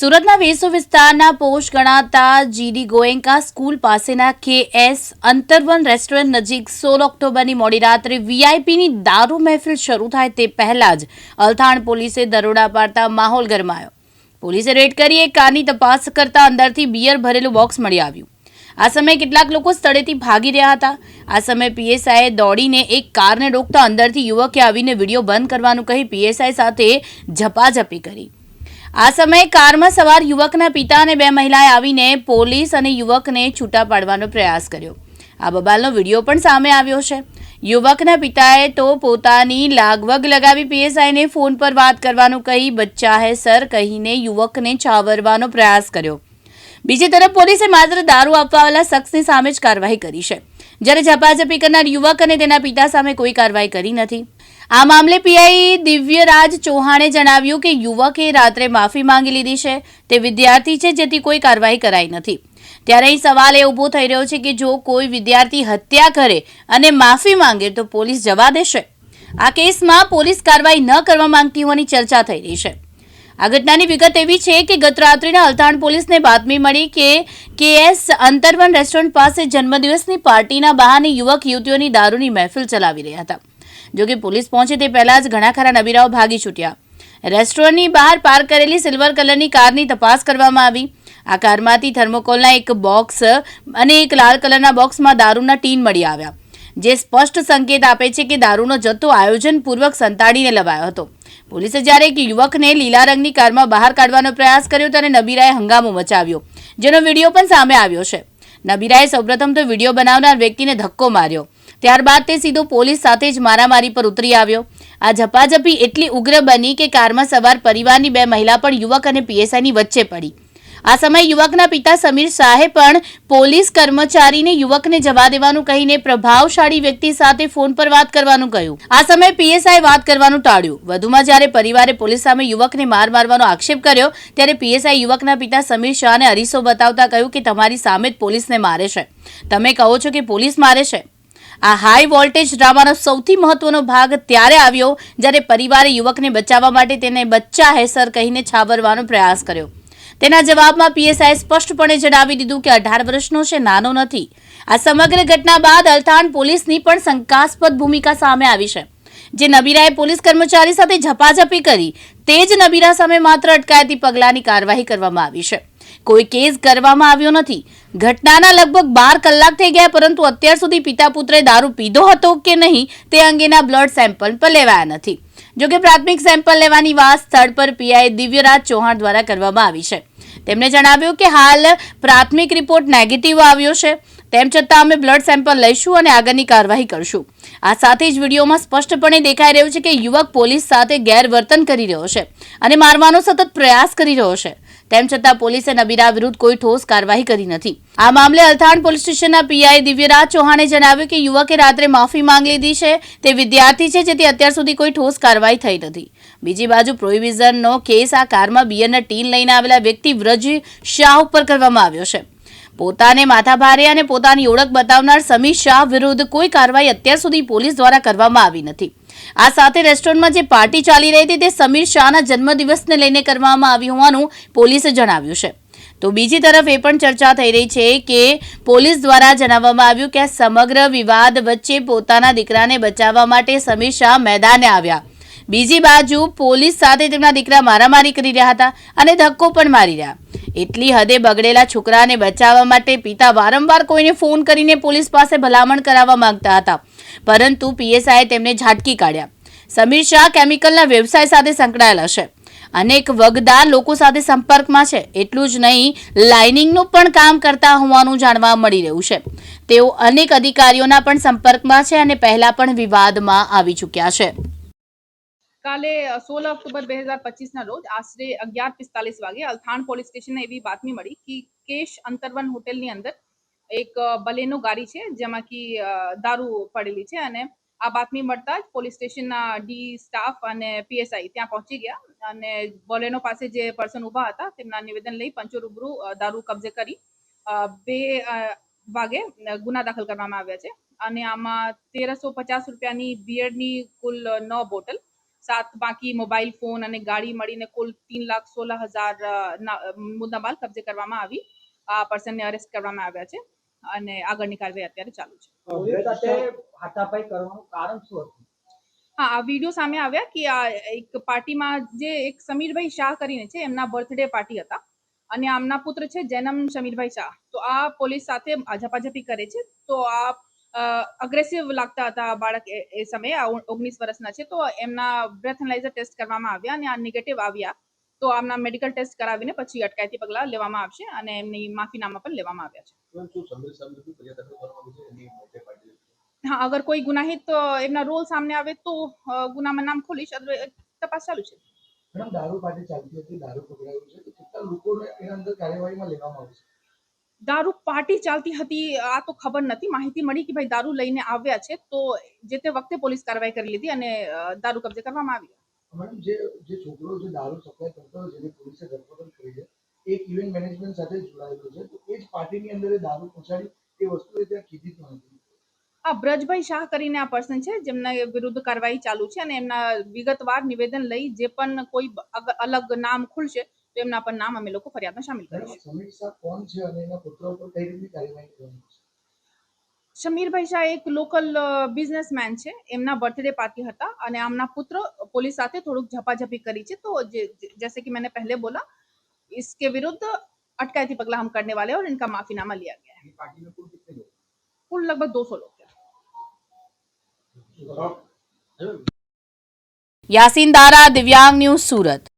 સુરતના વેસુ વિસ્તારના પોષ ગણાતા જીડી ગોએન્કા સ્કૂલ પાસેના કે એસ અંતરવન રેસ્ટોરન્ટ નજીક સોળ ઓક્ટોબરની મોડી રાત્રે વીઆઈપીની દારૂ મહેફિલ શરૂ થાય તે પહેલા જ અલથાણ પોલીસે દરોડા પાડતા માહોલ ગરમાયો. પોલીસે રેડ કરી એક કારની તપાસ કરતા અંદરથી બિયર ભરેલું બોક્સ મળી આવ્યું. આ સમયે કેટલાક લોકો સ્થળેથી ભાગી રહ્યા હતા. આ સમયે પીએસઆઈએ દોડીને એક કારને રોકતા અંદરથી યુવકે આવીને વીડિયો બંધ કરવાનું કહી પીએસઆઈ સાથે ઝપાઝપી કરી. આ સમયે કારમાં સવાર યુવકના પિતા અને બે મહિલાએ આવીને પોલીસ અને યુવકને છૂટા પાડવાનો પ્રયાસ કર્યો. આ બબાલનો વીડિયો પણ સામે આવ્યો છે. યુવકના પિતાએ તો પોતાની લાગવગ લગાવી પીએસઆઈને ફોન પર વાત કરવાનું કહી બચ્ચા હે સર કહીને યુવકને છાવરવાનો પ્રયાસ કર્યો. બીજી તરફ પોલીસે માત્ર દારૂ આપવાવાળા શખ્સની સામે જ કાર્યવાહી કરી છે. જ્યારે ઝપાઝપી કરનાર યુવક અને તેના પિતા સામે કોઈ કાર્યવાહી કરી નથી. આ મામલે પીઆઈ દિવ્યરાજ ચૌહાણે જણાવ્યું કે યુવકે રાત્રે માફી માંગી લીધી છે. તે વિદ્યાર્થી છે જેથી કોઈ કાર્યવાહી કરાઈ નથી. ત્યારે અહીં સવાલ એ ઊભો થઈ રહ્યો છે કે જો કોઈ વિદ્યાર્થી હત્યા કરે અને માફી માંગે તો પોલીસ જવા દેશે? આ કેસમાં પોલીસ કાર્યવાહી ન કરવા માંગતી હોવાની ચર્ચા થઈ રહી છે. આ ઘટનાની વિગત એવી છે કે ગત રાત્રિના અલથાણ પોલીસને બાતમી મળી કે કેએસ અંતરવન રેસ્ટોરન્ટ પાસે જન્મદિવસની પાર્ટીના બહાને યુવક યુવતીઓની દારૂની મહેફિલ ચલાવી રહ્યા હતા. જોકે પોલીસ પહોંચે તે પહેલાં જ ઘણા ખરા નબીરાઓ ભાગી છૂટ્યા. રેસ્ટોરન્ટની બહાર પાર્ક કરેલી સિલ્વર કલરની કારની તપાસ કરવામાં આવી. આ કારમાંથી થર્મોકોલના એક બોક્સ અને એક લાલ કલરના બોક્સમાં દારૂના ટીન મળી આવ્યા. જે સ્પષ્ટ સંકેત આપે છે કે દારૂનો જથ્થો આયોજનપૂર્વક સંતાડીને લવાયો હતો. પોલીસે જ્યારે એક યુવકને લીલા રંગની કારમાં બહાર કાઢવાનો પ્રયાસ કર્યો ત્યારે નબીરાએ હંગામો મચાવ્યો, જેનો વીડિયો પણ સામે આવ્યો છે. નબીરાએ સૌપ્રથમ તો વીડિયો બનાવનાર વ્યક્તિને ધક્કો માર્યો. ત્યારબાદ તે સીધો પોલીસ સાથે જ મારામારી પર ઉતરી આવ્યો. આ ઝપાઝપી એટલી ઉગ્ર બની કે કારમાં સવાર પરિવારની બે મહિલા પણ યુવક અને પીએસઆઈની વચ્ચે પડી. આ સમયે યુવકના પિતા સમીર શાહે પણ પોલીસ કર્મચારીને યુવકને જવા દેવાનું કહીને પ્રભાવશાળી વ્યક્તિ સાથે ફોન પર વાત કરવાનું કહ્યું. આ સમયે પીએસઆઈ વાત કરવાનું ટાળ્યું. વધુમાં જ્યારે પરિવારે પોલીસ સામે યુવકને માર મારવાનો આક્ષેપ કર્યો, ત્યારે પીએસઆઈ યુવકના પિતા સમીર શાહને અરીસો બતાવતા કહ્યું કે તમારી સામે જ પોલીસને મારે છે. તમે કહો છો કે પોલીસ મારે છે? આ હાઈ વોલ્ટેજ ડ્રામાનો સૌથી મહત્વનો ભાગ ત્યારે આવ્યો જ્યારે પરિવારે યુવકને બચાવવા માટે તેને બચ્ચા હે સર કહીને છાબરવાનો પ્રયાસ કર્યો. તેના જવાબમાં પીએસઆઈ સ્પષ્ટપણે જણાવી દીધું કે અઢાર વર્ષનો છે, નાનો નથી. આ સમગ્ર ઘટના બાદ અલથાણ પોલીસની પણ શંકાસ્પદ ભૂમિકા સામે આવી છે. જે નબીરાએ પોલીસ કર્મચારી સાથે ઝપાઝપી કરી, તે જ નબીરા સામે માત્ર અટકાયતી પગલાંની કાર્યવાહી કરવામાં આવી છે. કોઈ કેસ કરવામાં આવ્યો નથી. ઘટનાના લગભગ બાર કલાક થઈ ગયા, પરંતુ અત્યાર સુધી પિતા પુત્રે દારૂ પીધો હતો કે નહીં, તે અંગેના બ્લડ સેમ્પલ પણ લેવાયા નથી. જોકે પ્રાથમિક સેમ્પલ લેવાની વાત સ્થળ પર પીઆઈ દિવ્યરાજ ચૌહાણ દ્વારા કરવામાં આવી છે. તેમણે જણાવ્યું કે હાલ પ્રાથમિક રિપોર્ટ નેગેટિવ આવ્યો છે. તેમ છતાં અમે બ્લડ સેમ્પલ લઈશું અને આગળની કાર્યવાહી કરશું. આ સાથે જ વિડીયોમાં સ્પષ્ટપણે દેખાઈ રહ્યું છે કે યુવક પોલીસ સાથે ગેરવર્તન કરી રહ્યો છે અને મારવાનો સતત પ્રયાસ કરી રહ્યો છે. તેમ છતાં પોલીસે નબીરા વિરુદ્ધ કોઈ ઠોસ કાર્યવાહી કરી નથી. આ મામલે અલથાણ પોલીસ સ્ટેશનના પીઆઈ દિવ્યરાજ ચૌહાણે જણાવ્યું કે યુવકે રાત્રે માફી માંગી લીધી છે. તે વિદ્યાર્થી છે જેથી અત્યાર સુધી કોઈ ઠોસ કાર્યવાહી થઈ નથી. બીજી બાજુ પ્રોહિબિઝનનો કેસ આ કારમાં બિયરના ટીન લઈને આવેલા વ્યક્તિ વ્રજ શાહ ઉપર કરવામાં આવ્યો છે. પોતાને માથાભારે અને પોતાની ઓળખ બતાવનાર સમી શાહ વિરુદ્ધ કોઈ કાર્યવાહી અત્યાર સુધી પોલીસ દ્વારા કરવામાં આવી નથી. આ સાથે રેસ્ટોરન્ટમાં જે પાર્ટી ચાલી રહી હતી તે સમીર શાહના જન્મદિવસને લઈને કરવામાં આવી હોવાનું પોલીસે જણાવ્યું છે. તો બીજી તરફ એ પણ ચર્ચા થઈ રહી છે કે પોલીસ દ્વારા જણાવવામાં આવ્યું કે સમગ્ર વિવાદ વચ્ચે પોતાના દીકરાને બચાવવા માટે સમીર શાહ મેદાને આવ્યા. બીજી બાજુ પોલીસ સાથે તેમના દીકરા મારામારી કરી રહ્યા હતા અને ધક્કો પણ મારી રહ્યા. એટલી હદે બગડેલા છોકરાને બચાવવા માટે પિતા વારંવાર કોઈને ફોન કરીને પોલીસ પાસે ભલામણ કરાવવા માંગતા હતા. પરંતુ પીએસઆઈએ તેમને ઝાટકી કાઢ્યા. સમીર શાહ કેમિકલના વ્યવસાય સાથે સંકળાયેલા છે. અનેક વગદાર લોકો સાથે સંપર્કમાં છે. એટલું જ નહીં, લાઇનિંગનું પણ કામ કરતા હોવાનું જાણવા મળી રહ્યું છે. તેઓ અનેક અધિકારીઓના પણ સંપર્કમાં છે અને પહેલા પણ વિવાદમાં આવી ચૂક્યા છે. કાલે સોળ ઓક્ટોબર બે હજાર પચીસના રોજ આશરે અગિયાર પિસ્તાલીસ વાગે અલથાણ પોલીસ સ્ટેશનને એવી બાતમી મળી કે કેશ અંતરવન હોટેલની અંદર એક બલેનો ગાડી છે, જેમાં કે દારૂ પડેલી છે અને આ બાતમી મળતા જ પોલીસ સ્ટેશનના ડી સ્ટાફ અને પીએસઆઈ ત્યાં પહોંચી ગયા અને બોલેનો પાસે જે પર્સન ઊભા હતા તેમના નિવેદન લઈ પંચો રૂબરૂ દારૂ કબજે કરી બે વાગે ગુના દાખલ કરવામાં આવ્યા છે. અને આમાં તેરસો પચાસ રૂપિયાની બિયરની કુલ નવ બોટલ સાત બાકી મોબાઈલ ફોન અને ગાડી મળીને કુલ तीन લાખ સોળ હજાર મુદ્દામાલ કબજે કરવામાં આવી આ પર્સનને અરેસ્ટ કરવામાં આવ્યા છે અને આગળની કાર્યવાહી અત્યારે ચાલુ છે હા આ વીડિયો સામે આવ્યા કે આ એક પાર્ટીમાં જે એક સમીરભાઈ શાહ કરીને છે એમના બર્થડે પાર્ટી હતા અને આમના પુત્ર છે જૈનમ સમીરભાઈ શાહ. તો આ પોલીસ સાથે ઝપાઝપી કરે છે તો આ અગ્રેસિવ લાગતા હતા બાળક એ સમયે ઓગણીસ વર્ષના છે. તો એમના બ્રેથ એનાલાઇઝર ટેસ્ટ કરવામાં આવ્યા અને આ નેગેટિવ આવ્યા. તો આમના મેડિકલ ટેસ્ટ કરાવીને પછી અટકાયતી પગલાં લેવામાં આવશે અને એમની માફીનામા પણ લેવામાં આવ્યા છે. હા અગર કોઈ ગુનાહિત એમના રોલ સામે આવે તો ગુનામાં નામ ખોલીશ. તપાસ ચાલુ છે. મેડમ દારૂ પાર્ટી ચાલતી હતી દારૂ પકડાયું છે. કેટલા લોકોને એના અંદર કાર્યવાહીમાં લેવામાં આવશે દારૂ પાર્ટી ચાલતી હતી આ તો ખબર નથી માહિતી મળી કે ભાઈ દારૂ લઈને આવ્યા છે તો જે તે વખતે પોલીસ કાર્યવાહી કરી લીધી અને દારૂ કબજે કરવામાં આવી. મેડમ જે જે છોકરો જે દારૂ સપ્લાય કરતો જેની પોલીસે ધરપકડ કરી છે એક ઇવેન્ટ મેનેજમેન્ટ સાથે જોડાયેલો છે તો એ જ પાર્ટીની અંદર દારૂ પહોંચાડી એ વસ્તુ એ ત્યાં કીધી જ નથી. આ બ્રજભાઈ શાહ કરીને આ પર્સન છે જેમના વિરુદ્ધ કાર્યવાહી ચાલુ છે અને એમના વિગતવાર નિવેદન લઈ જે પણ કોઈ અલગ નામ ખુલશે તો એમના પર નામ અમે લોકો ફરિયાદમાં સામેલ કરીશું સમીરભાઈ શાહ એક લોકલ બિઝનેસમેન છે એમના બર્થડે પાર્ટી હતા અને આમના પુત્ર પોલીસ સાથે થોડુંક ઝપાઝપી કરી છે તો जैसे कि मैंने पहले बोला इसके विरुद्ध अटकायती पगला हम करने वाले और इनका माफीनामा लिया गया है कुल लगभग दो सौ लोग यासीन दारा दिव्यांग न्यूज़ सूरत